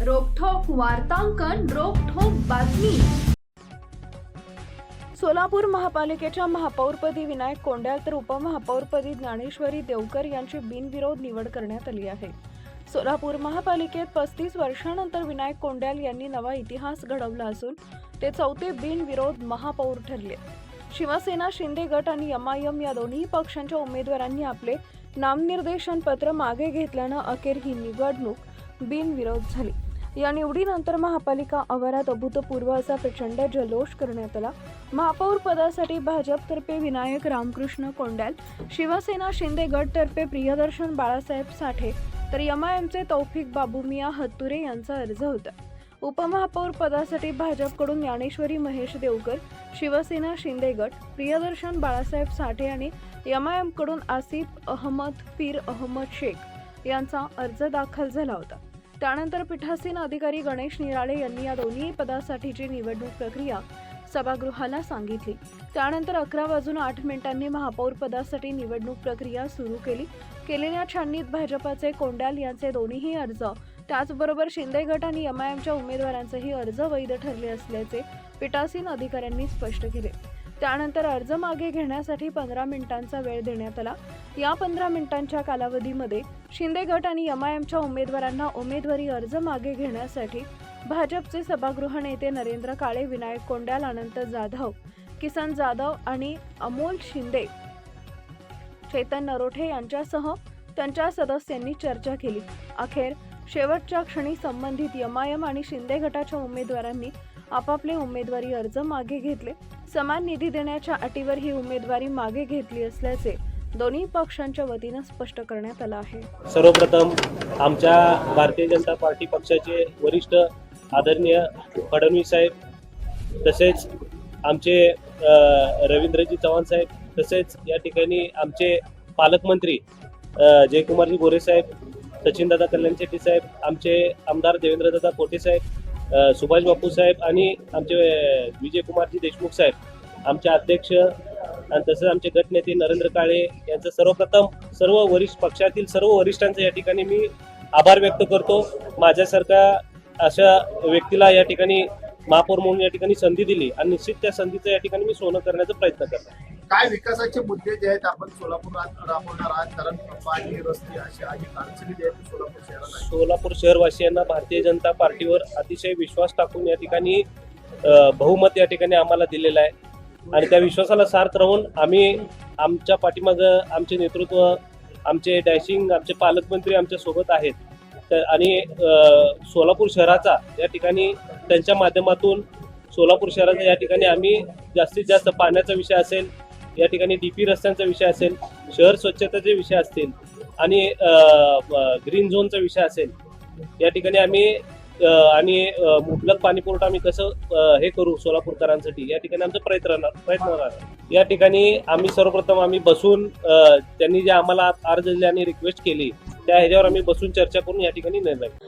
वार्तांकन रोखोक बातमी. सोलापूर महापालिकेच्या महापौरपदी विनायक कोंड्याल तर उपमहापौरपदी ज्ञानेश्वरी देवकर यांची बिनविरोध निवड करण्यात आली आहे. सोलापूर महापालिकेत पस्तीस वर्षानंतर विनायक कोंड्याल यांनी नवा इतिहास घडवला असून ते चौथे बिनविरोध महापौर ठरले. शिवसेना शिंदे गट आणि एमआयएम या दोन्ही पक्षांच्या उमेदवारांनी आपले नामनिर्देशन पत्र मागे घेतल्यानं अखेर ही निवडणूक बिनविरोध झाली. या निवडीनंतर महापालिका आवारात अभूतपूर्व असा प्रचंड जल्लोष करण्यात आला. महापौर पदासाठी भाजपतर्फे विनायक रामकृष्ण कोंड्याल शिवसेना शिंदे गटतर्फे प्रियदर्शन बाळासाहेब साठे तर एमआयएमचे तौफिक बाबूमिया हत्तुरे यांचा अर्ज होता. उपमहापौर पदासाठी भाजपकडून ज्ञानेश्वरी महेश देवकर शिवसेना शिंदे गट प्रियदर्शन बाळासाहेब साठे आणि एमआयएमकडून आसिफ अहमद पीर अहमद शेख यांचा अर्ज दाखल झाला होता. त्यानंतर पीठासीन अधिकारी गणेश निराळे यांनी या दोन्ही पदासाठीची निवडणूक प्रक्रिया सभागृहाला सांगितली. त्यानंतर अकरा वाजून आठ मिनिटांनी महापौर पदासाठी निवडणूक प्रक्रिया सुरू केली. केलेल्या छाननीत भाजपाचे कोंडाल यांचे दोन्हीही अर्ज त्याचबरोबर शिंदे गट आणि एमआयएमच्या उमेदवारांचेही अर्ज वैध ठरले असल्याचे पीठासीन अधिकाऱ्यांनी स्पष्ट केले. त्यानंतर अर्ज मागे घेण्यासाठी पंधरा मिनिटांचा वेळ देण्यात आला. या पंधरा मिनिटांच्या कालावधीमध्ये शिंदे गट आणि एमआयएमच्या उमेदवारांना उमेदवारी अर्ज मागे घेण्यासाठी भाजपचे सभागृह नेते नरेंद्र काळे विनायक कोंड्याल अनंत जाधव किसन जाधव आणि अमोल शिंदे चेतन नरोठे यांच्यासह त्यांच्या सदस्यांनी चर्चा केली. अखेर शेवटच्या क्षणी संबंधित यमायम आणि शिंदे गटाच्या उमेदवारांनी आपापले उमेदवारी अर्ज मागे घेतले. समान निधी देण्याच्या अटीवर ही उमेदवारी मागे घेतली असल्याचे दोन्ही पक्षांच्या वतीनं स्पष्ट करण्यात आलं आहे. सर्वप्रथम आमच्या भारतीय जनता पार्टी पक्षाचे वरिष्ठ आदरणीय फडणवीस साहेब तसेच आमचे रवींद्रजी चव्हाण साहेब तसेच या ठिकाणी आमचे पालकमंत्री जयकुमारजी गोरे साहेब सचिनदादा कल्याण शेट्टी साहेब आमचे आमदार देवेंद्रदादा कोटे साहेब सुभाष बापू साहेब आणि आमचे विजयकुमारजी देशमुख साहेब आमचे अध्यक्ष आणि तसंच आमचे गटनेते नरेंद्र काळे यांचं सर्वप्रथम सर्व वरिष्ठ पक्षातील सर्व वरिष्ठांचा या ठिकाणी मी आभार व्यक्त करतो. माझ्यासारख्या अशा व्यक्तीला या ठिकाणी महापौर म्हणून या ठिकाणी संधी दिली आणि निश्चित त्या संधीचं या ठिकाणी मी सोनं करण्याचा प्रयत्न करतो. काय विकासाचे मुद्दे जे आहेत आपण सोलापुरात राबवणार आहात कारण पाणी रस्ते असे अनेक अडचणी जे आहेत सोलापूर शहरात आहेत. सोलापूर शहरवासियांना भारतीय जनता पार्टीवर अतिशय विश्वास टाकून या ठिकाणी अ, बहुमत या ठिकाणी आम्हाला दिलेलं आहे. आणि त्या विश्वासाला सार्थ राहून आम्ही आमच्या पाठीमागं आमचे नेतृत्व आमचे डॅशिंग आमचे पालकमंत्री आमच्यासोबत आहेत. तर आणि अ, सोलापूर शहराचा या ठिकाणी त्यांच्या माध्यमातून सोलापूर शहराचा या ठिकाणी आम्ही जास्तीत जास्त पाण्याचा विषय असेल या ठिकाणी डी पी रस्त्यांचा विषय असेल शहर स्वच्छतेचे विषय असतील आणि ग्रीन झोनचा विषय असेल या ठिकाणी आम्ही आणि मुबलक पाणी पुरवठा आम्ही कसं हे करू सोलापूरकरांसाठी या ठिकाणी आमचा प्रयत्न राहणार प्रयत्न राहणार या ठिकाणी आम्ही सर्वप्रथम आम्ही बसून त्यांनी जे आम्हाला अर्ज दिले आणि रिक्वेस्ट केली त्या ह्याच्यावर आम्ही बसून चर्चा करून या ठिकाणी निर्णय घेऊ.